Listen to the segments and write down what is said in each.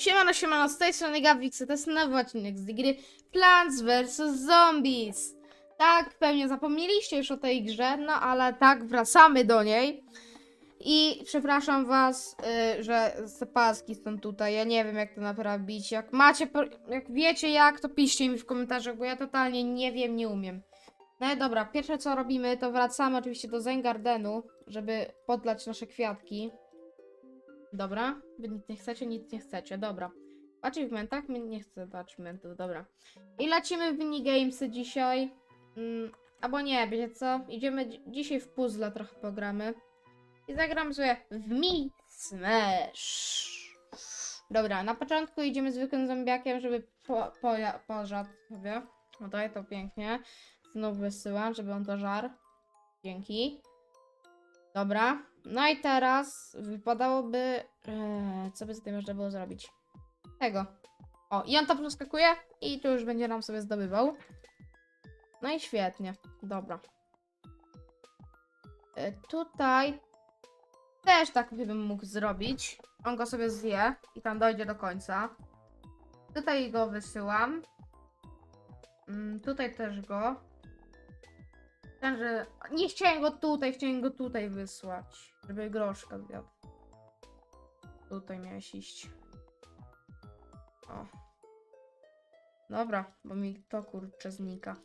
Siemano, siemano, z tej strony Gawix, to jest nowy odcinek z gry Plants vs Zombies. Tak, pewnie zapomnieliście już o tej grze, no ale tak, wracamy do niej. I przepraszam was, y, że zapaski są tutaj, ja nie wiem jak to naprawić. Jak macie, jak wiecie jak, to piszcie mi w komentarzach, bo ja totalnie nie wiem, nie umiem. No i dobra, pierwsze co robimy, to wracamy oczywiście do Zen Gardenu, żeby podlać nasze kwiatki. Dobra, wy nic nie chcecie, nic nie chcecie, dobra. W achievementach? My nie chcę achievementów, dobra. I lecimy w minigamesy dzisiaj. Mm, albo nie, wiecie co? Idziemy dzi- dzisiaj w puzzle trochę pogramy. I zagram sobie w Mi Smash. Dobra, na początku idziemy zwykłym zombiakiem, żeby po, po, pożadł sobie. Daj to pięknie. Znów wysyłam, żeby on to żarł. Dzięki. Dobra. No i teraz wypadałoby. E, co by tym można było zrobić? Tego. O, i on to przeskakuje i tu już będzie nam sobie zdobywał. No i świetnie. Dobra. E, tutaj też tak bym mógł zrobić. On go sobie zje i tam dojdzie do końca. Tutaj go wysyłam. Mm, tutaj też go. Ten, że nie chciałem go tutaj, chciałem go tutaj wysłać. Żeby groszka zjadł. Tutaj miałeś iść. O. Dobra, bo mi to kurczę znika.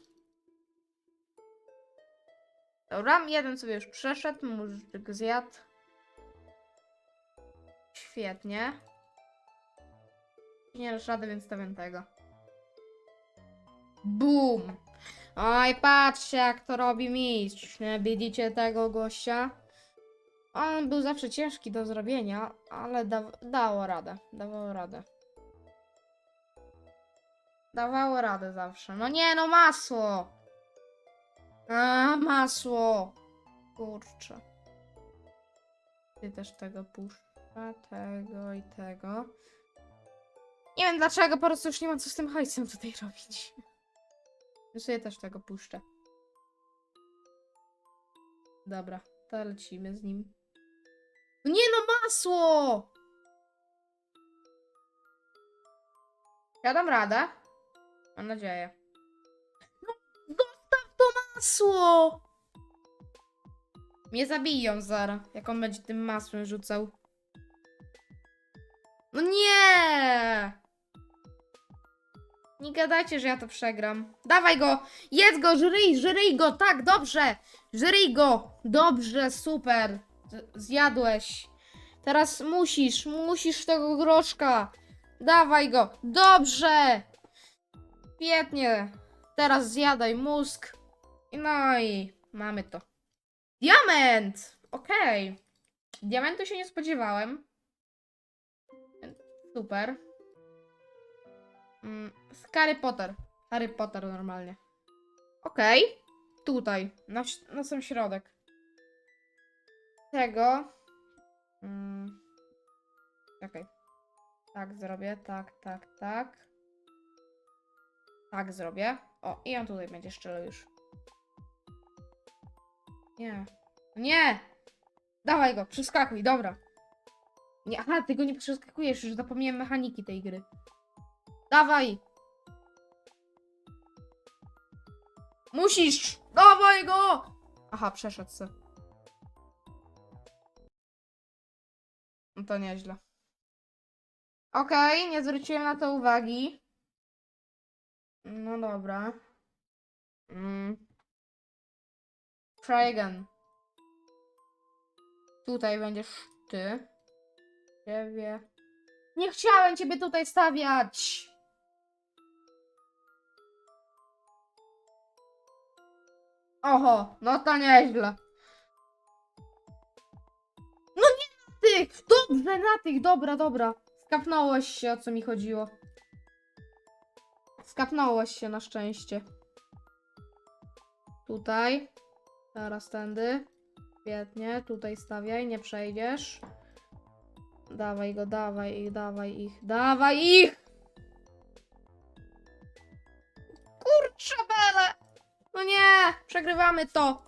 Dobra, jeden sobie już przeszedł, muzyk zjadł. Świetnie. Nie dasz rady, więc stawiam tego. Boom! Oj, patrzcie jak to robi mistrz. Nie widzicie tego gościa? On był zawsze ciężki do zrobienia, ale da dało radę. Dawało radę. Dawało radę zawsze. No nie, no masło! A, masło! Kurczę. Ty też tego puszcza, tego i tego. Nie wiem dlaczego, po prostu już nie mam co z tym hajsem tutaj robić. Ja sobie też tego puszczę. Dobra, to lecimy z nim. No nie no, masło! Ja dam radę. Mam nadzieję. No, zostaw to masło! Mnie zabiją zaraz, jak on będzie tym masłem rzucał. No nie! Nie gadajcie, że ja to przegram. Dawaj go! Jedz go, żryj, żryj go, tak, dobrze! Żryj go! Dobrze, super! Zjadłeś. Teraz musisz, musisz tego groszka. Dawaj go, dobrze! Świetnie. Teraz zjadaj mózg. No i mamy to. Diament! Okej. Diamentu się nie spodziewałem. Super. Mm, z Harry Potter. Harry Potter normalnie. Okej. Tutaj. Na, na sam środek. Tego. Mm. Czekaj. Tak zrobię. Tak, tak, tak. Tak zrobię. O, i on tutaj będzie szczelał już. Nie. Nie! Dawaj go, przeskakuj, dobra. Nie, aha, ty go nie przeskakujesz, już zapomniałem mechaniki tej gry. Dawaj! Musisz! Dawaj go! Aha, przeszedł se. No to nieźle. Okej, nie zwróciłem na to uwagi. No dobra. Mm. Try again. Tutaj będziesz ty. Ciebie. Nie chciałem ciebie tutaj stawiać! Oho, no to nieźle. No nie na tych! Dobrze, na tych, dobra, dobra. Skapnąłeś się, o co mi chodziło. Skapnąłeś się na szczęście. Tutaj. Teraz tędy. Świetnie, tutaj stawiaj, nie przejdziesz. Dawaj go, dawaj ich, dawaj ich, dawaj ich! Nie, przegrywamy to.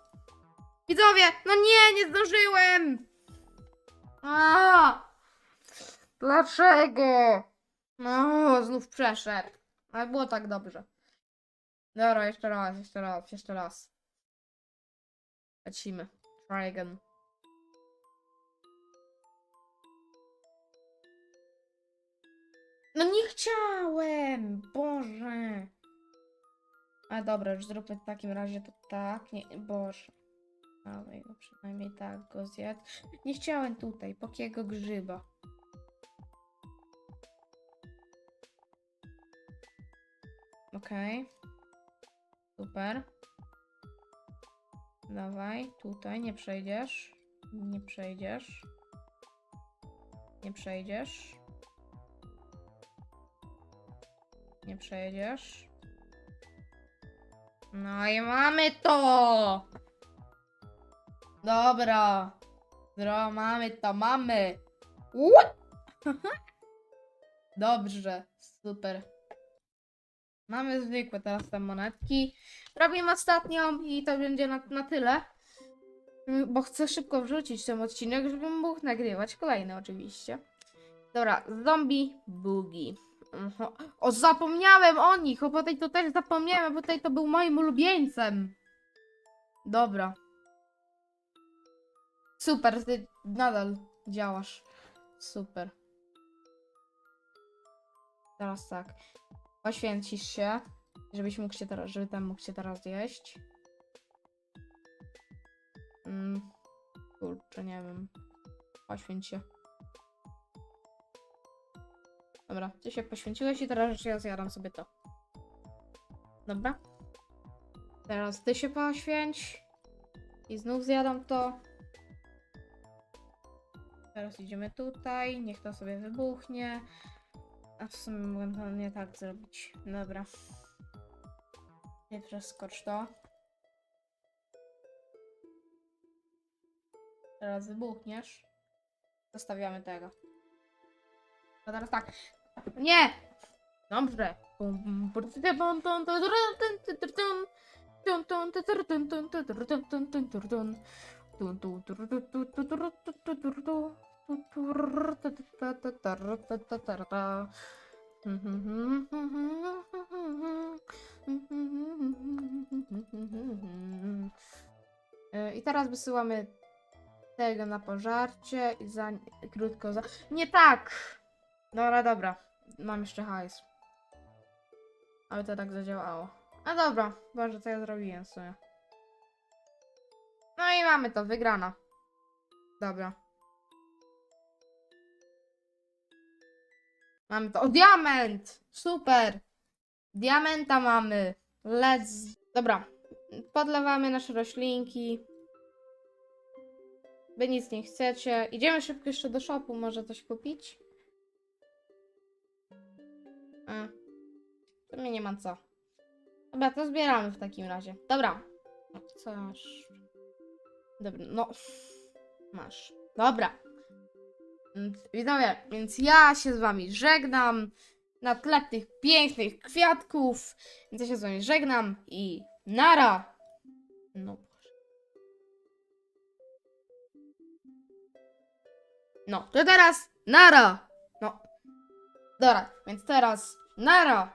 Widzowie, no nie, nie zdążyłem! A! Dlaczego? No, znów przeszedł. Ale było tak dobrze. Dobra, jeszcze raz, jeszcze raz, jeszcze raz. Lecimy. Try again. No nie chciałem! Boże! A dobra, już zróbmy w takim razie to tak. Nie, Boże. Dawaj go przynajmniej tak go zjadł. Nie chciałem tutaj, pokiego grzyba. Okej. Super. Dawaj, tutaj nie przejdziesz. Nie przejdziesz. Nie przejdziesz. Nie przejdziesz. No i mamy to! Dobra. Dobra, mamy to, mamy. What? Dobrze, super. Mamy zwykłe teraz te monetki. Robimy ostatnią i to będzie na, na tyle. Mm, Bo chcę szybko wrzucić ten odcinek, żebym mógł nagrywać kolejny oczywiście. Dobra, zombie boogie. O, zapomniałem o nich, o tej to też zapomniałem, bo tutaj to był moim ulubieńcem. Dobra. Super, ty nadal działasz. Super. Teraz tak. Poświęcisz się, żebyś mógł się teraz, żeby ten mógł się teraz jeść. Mm, kurczę, nie wiem. Poświęć się. Dobra, ty się poświęciłeś i teraz ja zjadam sobie to. Dobra. Teraz ty się poświęć. I znów zjadam to. Teraz idziemy tutaj. Niech to sobie wybuchnie. A w sumie mogłem to nie tak zrobić. Dobra. Nie przeskocz to. Teraz wybuchniesz. Zostawiamy tego. A teraz tak. Nie! Dobrze. I teraz wysyłamy tego na pożarcie i za krótko za... Nie tak! Dobra, dobra. Mam jeszcze hajs. Ale to tak zadziałało. A dobra, Boże, co ja zrobiłem w sumie. No i mamy to, wygrana. Dobra. Mamy to. O, diament! Super! Diamenta mamy. Let's. Dobra. Podlewamy nasze roślinki. Wy nic nie chcecie. Idziemy szybko jeszcze do shopu, może coś kupić? To nie ma co. Dobra, to zbieramy w takim razie. Dobra. Co masz? Dobra, no. Masz. Dobra. Widzowie, więc ja się z wami żegnam na tle tych pięknych kwiatków. Więc ja się z wami żegnam i nara. No. No, to teraz nara. No. Dobra, więc teraz nara.